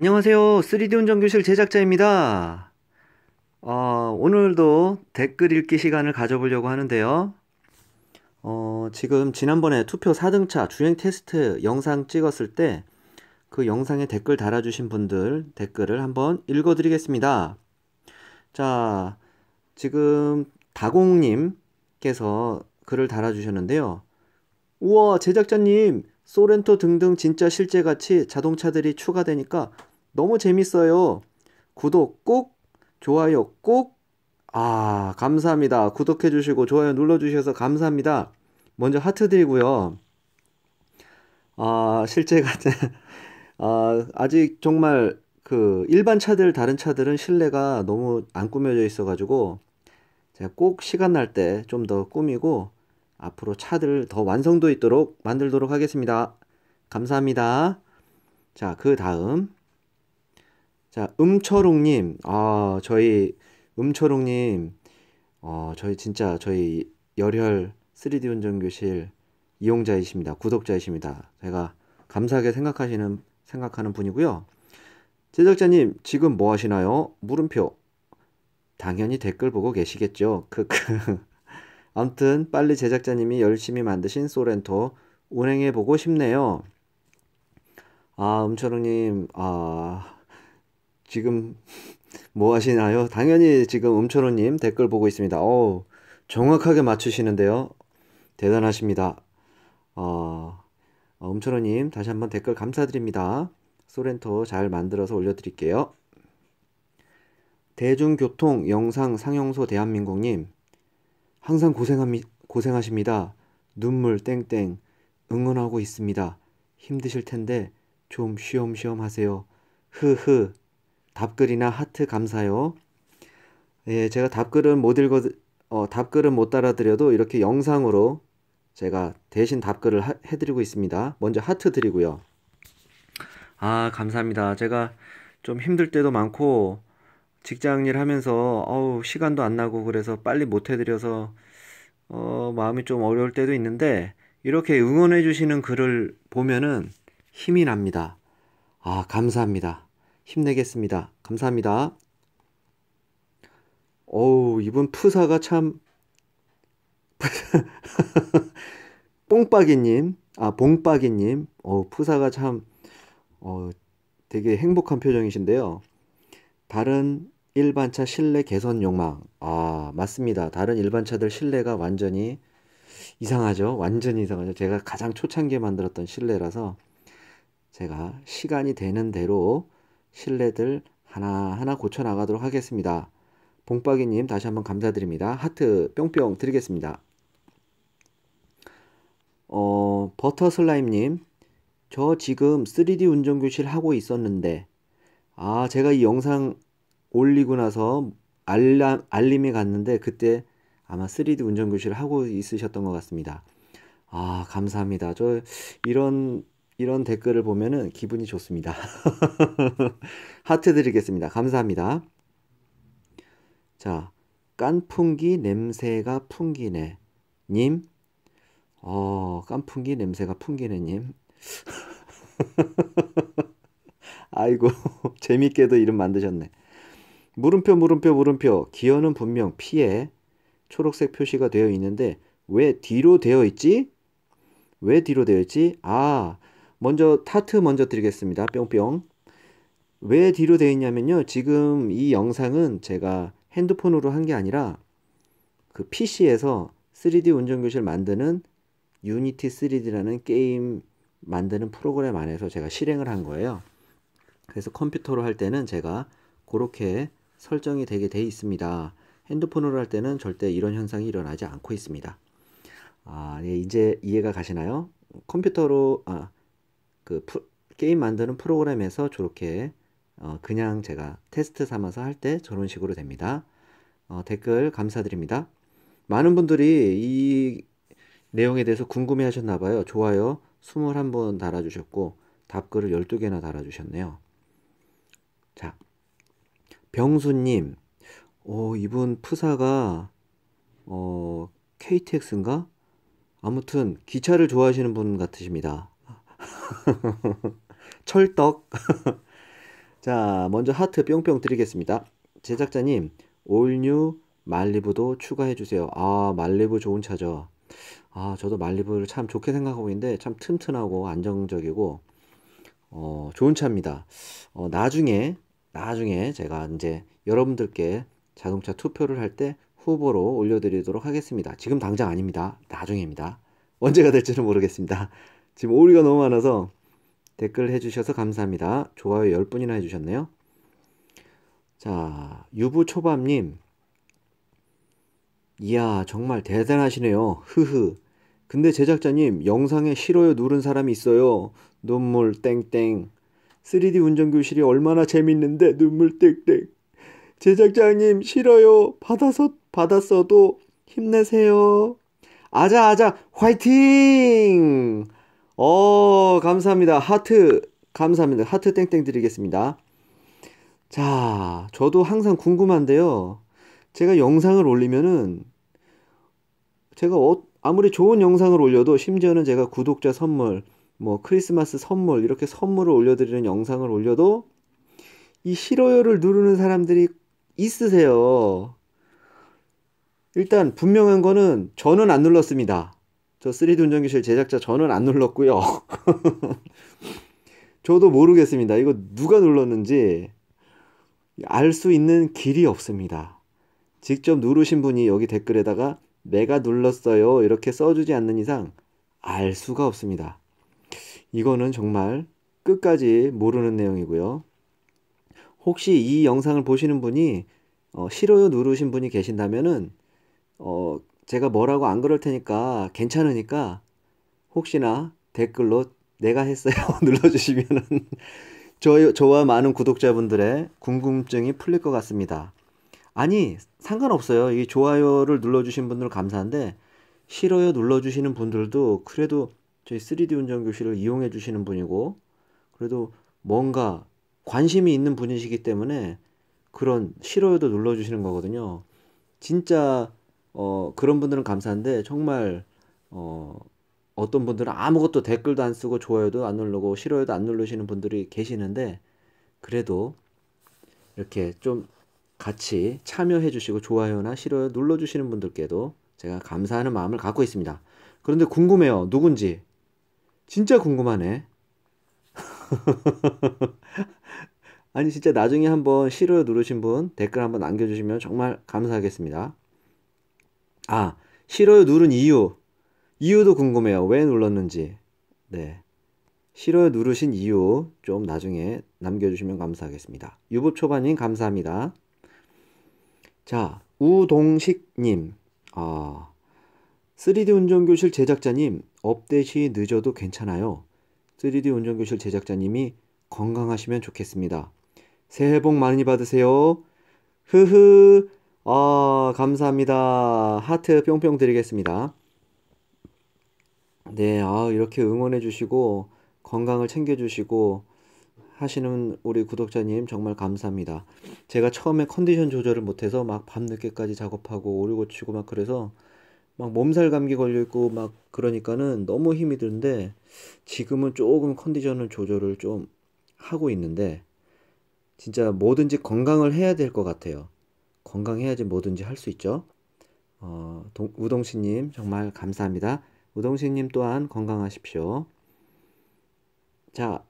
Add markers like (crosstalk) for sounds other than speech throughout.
안녕하세요. 3D 운전교실 제작자입니다. 어, 오늘도 댓글 읽기 시간을 가져보려고 하는데요. 어, 지금 지난번에 투표 4등차 주행 테스트 영상 찍었을 때 그 영상에 댓글 달아주신 분들 댓글을 한번 읽어드리겠습니다. 자, 지금 다공님께서 글을 달아주셨는데요. 우와, 제작자님, 소렌토 등등 진짜 실제같이 자동차들이 추가되니까 너무 재밌어요. 구독 꼭, 좋아요 꼭. 아, 감사합니다. 구독해 주시고 좋아요 눌러 주셔서 감사합니다. 먼저 하트 드리고요. 아, 실제 같은, 아, 아직 정말 그 일반 차들, 다른 차들은 실내가 너무 안 꾸며져 있어 가지고 제가 꼭 시간 날 때 좀 더 꾸미고 앞으로 차들 더 완성도 있도록 만들도록 하겠습니다. 감사합니다. 자, 그 다음. 자, 음철웅님. 아, 저희, 음철웅님. 어, 저희 진짜, 저희 열혈 3D 운전교실 이용자이십니다. 구독자이십니다. 제가 감사하게 생각하시는, 생각하는 분이고요. 제작자님, 지금 뭐 하시나요? 물음표. 당연히 댓글 보고 계시겠죠. 크크. (laughs) 아무튼 빨리 제작자님이 열심히 만드신 소렌토 운행해 보고 싶네요. 아, 음철웅님, 아, 지금 뭐 하시나요? 당연히 지금 음철웅님 댓글 보고 있습니다. 어 정확하게 맞추시는데요. 대단하십니다. 어, 어 음철웅님 다시 한번 댓글 감사드립니다. 소렌토 잘 만들어서 올려드릴게요. 대중교통 영상 상영소 대한민국님 항상 고생합니, 고생하십니다. 눈물 땡땡 응원하고 있습니다. 힘드실 텐데 좀 쉬엄쉬엄 하세요. 흐흐. 답글이나 하트 감사요. 예, 제가 답글은 못 읽어, 어, 답글은 못 따라드려도 이렇게 영상으로 제가 대신 답글을 하, 해드리고 있습니다. 먼저 하트 드리고요. 아, 감사합니다. 제가 좀 힘들 때도 많고, 직장 일 하면서 어우 시간도 안 나고 그래서 빨리 못 해드려서 어 마음이 좀 어려울 때도 있는데 이렇게 응원해 주시는 글을 보면은 힘이 납니다. 아 감사합니다. 힘내겠습니다. 감사합니다. 어우 이분 푸사가 참 (laughs) 뽕빠기님 아 봉빠기님 어 푸사가 참 어, 되게 행복한 표정이신데요. 다른 일반차 실내 개선 욕망. 아, 맞습니다. 다른 일반차들 실내가 완전히 이상하죠. 완전히 이상하죠. 제가 가장 초창기에 만들었던 실내라서 제가 시간이 되는 대로 실내들 하나하나 고쳐 나가도록 하겠습니다. 봉빠기님 다시 한번 감사드립니다. 하트 뿅뿅 드리겠습니다. 어, 버터슬라임님, 저 지금 3D 운전교실 하고 있었는데, 아, 제가 이 영상 올리고 나서 알람, 알림이 갔는데 그때 아마 3D 운전교실을 하고 있으셨던 것 같습니다. 아, 감사합니다. 저 이런 이런 댓글을 보면은 기분이 좋습니다. (laughs) 하트 드리겠습니다. 감사합니다. 자, 깐풍기 냄새가 풍기네. 님, 어, 깐풍기 냄새가 풍기네 님. (laughs) 아이고 (laughs) 재밌게도 이름 만드셨네. 물음표 물음표 물음표 기어는 분명 피에 초록색 표시가 되어 있는데 왜 뒤로 되어 있지? 왜 뒤로 되어 있지? 아 먼저 타트 먼저 드리겠습니다. 뿅뿅 왜 뒤로 되어 있냐면요. 지금 이 영상은 제가 핸드폰으로 한 게 아니라 그 PC에서 3D 운전교실 만드는 유니티 3D라는 게임 만드는 프로그램 안에서 제가 실행을 한 거예요. 그래서 컴퓨터로 할 때는 제가 그렇게 설정이 되게 돼 있습니다. 핸드폰으로 할 때는 절대 이런 현상이 일어나지 않고 있습니다. 아, 예, 이제 이해가 가시나요? 컴퓨터로 아, 그 프, 게임 만드는 프로그램에서 저렇게 어, 그냥 제가 테스트 삼아서 할 때 저런 식으로 됩니다. 어, 댓글 감사드립니다. 많은 분들이 이 내용에 대해서 궁금해 하셨나 봐요. 좋아요 21번 달아주셨고 답글을 12개나 달아주셨네요. 자, 병수님, 어, 이분 푸사가, 어, KTX인가? 아무튼, 기차를 좋아하시는 분 같으십니다. (laughs) 철떡. (laughs) 자, 먼저 하트 뿅뿅 드리겠습니다. 제작자님, 올뉴 말리부도 추가해 주세요. 아, 말리부 좋은 차죠. 아, 저도 말리부를 참 좋게 생각하고 있는데 참 튼튼하고 안정적이고 어, 좋은 차입니다. 어, 나중에 나중에 제가 이제 여러분들께 자동차 투표를 할 때 후보로 올려드리도록 하겠습니다. 지금 당장 아닙니다. 나중입니다. 언제가 될지는 모르겠습니다. 지금 오류가 너무 많아서 댓글 해주셔서 감사합니다. 좋아요 10분이나 해주셨네요. 자, 유부초밥님. 이야, 정말 대단하시네요. 흐흐. 근데 제작자님, 영상에 싫어요 누른 사람이 있어요. 눈물 땡땡. 3D 운전교실이 얼마나 재밌는데 눈물 땡땡. 제작자님, 싫어요. 받아서, 받았어도 힘내세요. 아자, 아자, 화이팅! 어, 감사합니다. 하트, 감사합니다. 하트 땡땡 드리겠습니다. 자, 저도 항상 궁금한데요. 제가 영상을 올리면은, 제가 어, 아무리 좋은 영상을 올려도 심지어는 제가 구독자 선물, 뭐 크리스마스 선물, 이렇게 선물을 올려드리는 영상을 올려도 이 싫어요를 누르는 사람들이 있으세요. 일단 분명한 거는 저는 안 눌렀습니다. 저 3D 운전기실 제작자 저는 안 눌렀고요. (laughs) 저도 모르겠습니다. 이거 누가 눌렀는지 알 수 있는 길이 없습니다. 직접 누르신 분이 여기 댓글에다가 내가 눌렀어요 이렇게 써주지 않는 이상 알 수가 없습니다. 이거는 정말 끝까지 모르는 내용이고요. 혹시 이 영상을 보시는 분이 어, 싫어요 누르신 분이 계신다면은 어, 제가 뭐라고 안 그럴 테니까 괜찮으니까 혹시나 댓글로 내가 했어요 (laughs) 눌러주시면은 저, 저와 많은 구독자분들의 궁금증이 풀릴 것 같습니다. 아니 상관없어요. 이 좋아요를 눌러주신 분들 감사한데 싫어요 눌러주시는 분들도 그래도 저희 3D 운전 교실을 이용해 주시는 분이고 그래도 뭔가 관심이 있는 분이시기 때문에 그런 싫어요도 눌러주시는 거거든요. 진짜 어, 그런 분들은 감사한데 정말 어, 어떤 분들은 아무것도 댓글도 안 쓰고 좋아요도 안 누르고 싫어요도 안 누르시는 분들이 계시는데 그래도 이렇게 좀 같이 참여해 주시고 좋아요나 싫어요 눌러 주시는 분들께도 제가 감사하는 마음을 갖고 있습니다. 그런데 궁금해요. 누군지. 진짜 궁금하네. (laughs) 아니 진짜 나중에 한번 싫어요 누르신 분 댓글 한번 남겨 주시면 정말 감사하겠습니다. 아 싫어요 누른 이유 이유도 궁금해요. 왜 눌렀는지. 네. 싫어요 누르신 이유 좀 나중에 남겨주시면 감사하겠습니다. 유부 초반님 감사합니다. 자 우동식님 아 3D 운전교실 제작자님 업데이트 늦어도 괜찮아요. 3D 운전교실 제작자님이 건강하시면 좋겠습니다. 새해 복 많이 받으세요. 흐흐. 아, 감사합니다. 하트 뿅뿅 드리겠습니다. 네, 아, 이렇게 응원해 주시고, 건강을 챙겨 주시고, 하시는 우리 구독자님 정말 감사합니다. 제가 처음에 컨디션 조절을 못해서 막 밤늦게까지 작업하고 오류 고치고 막 그래서 막 몸살 감기 걸려 있고 막 그러니까는 너무 힘이 드는데 지금은 조금 컨디션을 조절을 좀 하고 있는데 진짜 뭐든지 건강을 해야 될 것 같아요. 건강해야지 뭐든지 할 수 있죠. 어, 동, 우동씨님 정말 감사합니다. 우동씨님 또한 건강하십시오. 자,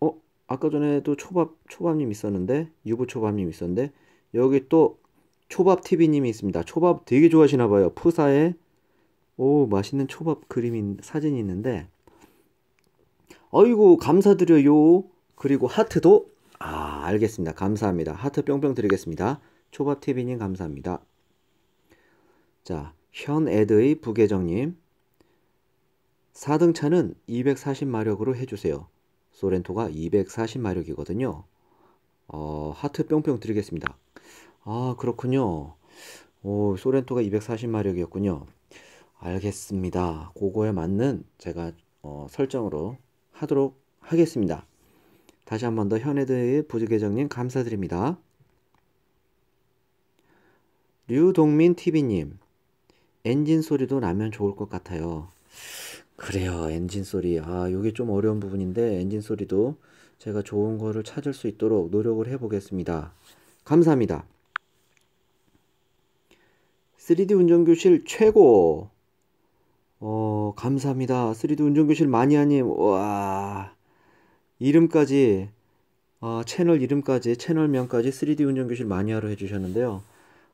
어, 아까 전에도 초밥, 초밥님 있었는데, 유부 초밥님 있었는데, 여기 또 초밥TV님이 있습니다. 초밥 되게 좋아하시나 봐요. 푸사에, 오, 맛있는 초밥 그림인, 사진이 있는데, 어이구, 감사드려요. 그리고 하트도, 아, 알겠습니다. 감사합니다. 하트 뿅뿅 드리겠습니다. 초밥TV님 감사합니다. 자, 현에드의 부계정님. 4등차는 240마력으로 해주세요. 소렌토가 240마력이거든요. 어, 하트 뿅뿅 드리겠습니다. 아, 그렇군요. 오, 소렌토가 240마력이었군요. 알겠습니다. 그거에 맞는 제가 어, 설정으로 하도록 하겠습니다. 다시 한 번 더 현해드의 부계정님 감사드립니다. 류동민 TV님, 엔진 소리도 나면 좋을 것 같아요. 그래요, 엔진 소리. 아, 요게 좀 어려운 부분인데, 엔진 소리도 제가 좋은 거를 찾을 수 있도록 노력을 해보겠습니다. 감사합니다. 3D 운전교실 최고! 어, 감사합니다. 3D 운전교실 마니아님, 와, 이름까지, 아, 채널 이름까지, 채널명까지 3D 운전교실 마니아로 해주셨는데요.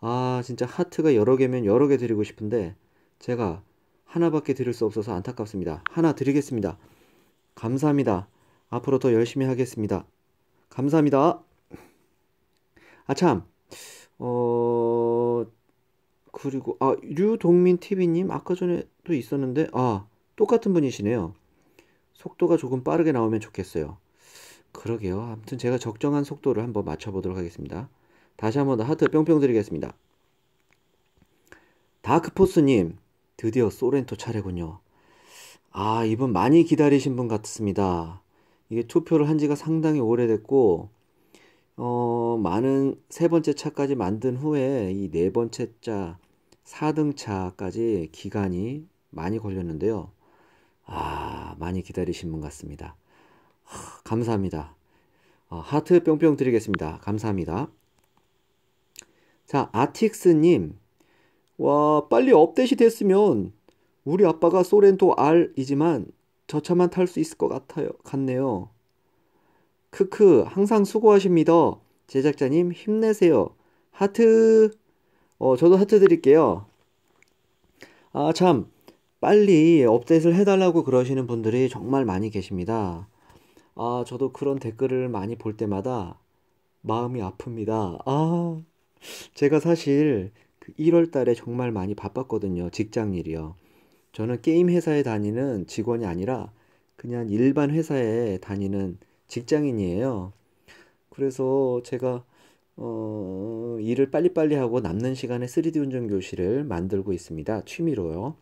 아, 진짜 하트가 여러 개면 여러 개 드리고 싶은데, 제가 하나밖에 드릴 수 없어서 안타깝습니다. 하나 드리겠습니다. 감사합니다. 앞으로 더 열심히 하겠습니다. 감사합니다. 아, 참, 어, 그리고 아 류동민 TV님 아까 전에 또 있었는데 아 똑같은 분이시네요. 속도가 조금 빠르게 나오면 좋겠어요. 그러게요. 아무튼 제가 적정한 속도를 한번 맞춰보도록 하겠습니다. 다시 한번 더 하트 뿅뿅 드리겠습니다. 다크포스님 드디어 소렌토 차례군요. 아 이분 많이 기다리신 분 같습니다. 이게 투표를 한 지가 상당히 오래됐고 어, 많은 세 번째 차까지 만든 후에 이 네 번째 차, 4등 차까지 기간이 많이 걸렸는데요. 아, 많이 기다리신 분 같습니다. 하, 감사합니다. 어, 하트 뿅뿅 드리겠습니다. 감사합니다. 자, 아틱스님. 와, 빨리 업데이트 됐으면 우리 아빠가 소렌토 R이지만 저 차만 탈 수 있을 것 같아요. 같네요. 크크, 항상 수고하십니다. 제작자님, 힘내세요. 하트, 어, 저도 하트 드릴게요. 아, 참, 빨리 업데이트를 해달라고 그러시는 분들이 정말 많이 계십니다. 아, 저도 그런 댓글을 많이 볼 때마다 마음이 아픕니다. 아, 제가 사실 1월 그 달에 정말 많이 바빴거든요. 직장 일이요. 저는 게임 회사에 다니는 직원이 아니라 그냥 일반 회사에 다니는 직장인이에요. 그래서 제가 어, 일을 빨리빨리 하고 남는 시간에 3D 운전 교실을 만들고 있습니다. 취미로요.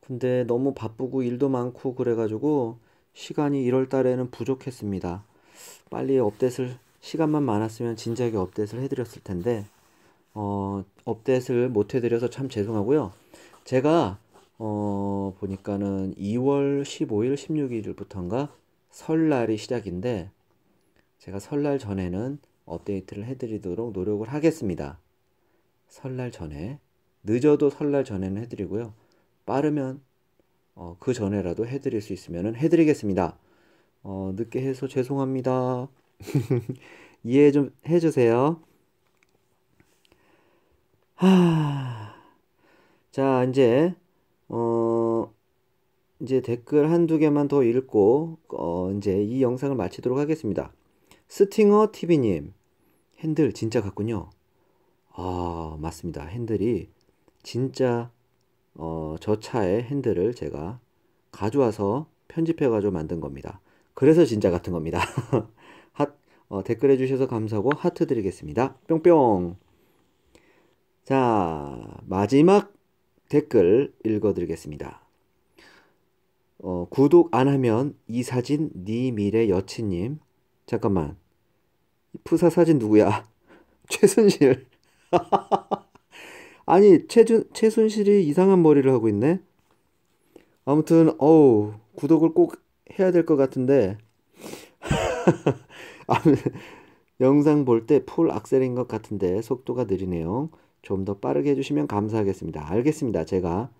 근데 너무 바쁘고 일도 많고 그래가지고 시간이 1월 달에는 부족했습니다. 빨리 업데이트를 시간만 많았으면 진작에 업데이트를 해드렸을 텐데 어, 업데이트를 못 해드려서 참 죄송하고요. 제가 어, 보니까는 2월 15일, 16일부터인가 설날이 시작인데 제가 설날 전에는 업데이트를 해드리도록 노력을 하겠습니다. 설날 전에 늦어도 설날 전에는 해드리고요. 빠르면 어, 그 전에라도 해드릴 수 있으면 해드리겠습니다. 어, 늦게 해서 죄송합니다. (laughs) 이해 좀 해주세요. 하... 자, 이제, 어, 이제 댓글 한두 개만 더 읽고 어, 이제 이 영상을 마치도록 하겠습니다. 스팅어 TV님 핸들 진짜 같군요. 아 맞습니다. 핸들이 진짜 어, 저 차의 핸들을 제가 가져와서 편집해 가지고 만든 겁니다. 그래서 진짜 같은 겁니다. (laughs) 하, 어, 댓글 해주셔서 감사하고 하트 드리겠습니다. 뿅뿅. 자 마지막 댓글 읽어드리겠습니다. 어, 구독 안 하면 이 사진 네 미래 여친님 잠깐만 푸사 사진 누구야 (laughs) 최순실 (laughs) 아니 최준 최순실이 이상한 머리를 하고 있네 아무튼 어우 구독을 꼭 해야 될 것 같은데 (laughs) (laughs) 영상 볼 때 풀 악셀인 것 같은데 속도가 느리네요 좀 더 빠르게 해주시면 감사하겠습니다 알겠습니다 제가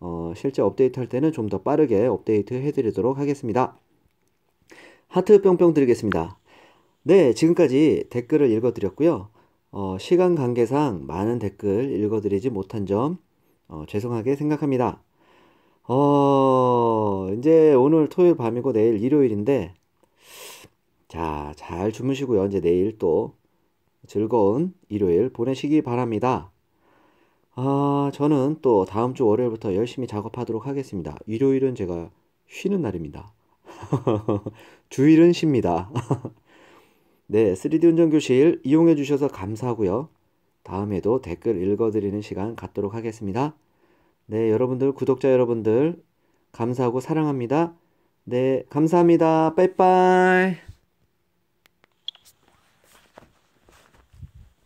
어, 실제 업데이트 할 때는 좀 더 빠르게 업데이트 해드리도록 하겠습니다. 하트 뿅뿅 드리겠습니다. 네, 지금까지 댓글을 읽어드렸고요. 어, 시간 관계상 많은 댓글 읽어드리지 못한 점 어, 죄송하게 생각합니다. 어, 이제 오늘 토요일 밤이고 내일 일요일인데 자, 잘 주무시고요. 이제 내일 또 즐거운 일요일 보내시기 바랍니다. 아, 저는 또 다음 주 월요일부터 열심히 작업하도록 하겠습니다. 일요일은 제가 쉬는 날입니다. (laughs) 주일은 쉽니다. (laughs) 네, 3D 운전교실 이용해 주셔서 감사하고요. 다음에도 댓글 읽어드리는 시간 갖도록 하겠습니다. 네, 여러분들, 구독자 여러분들, 감사하고 사랑합니다. 네, 감사합니다. 빠이빠이.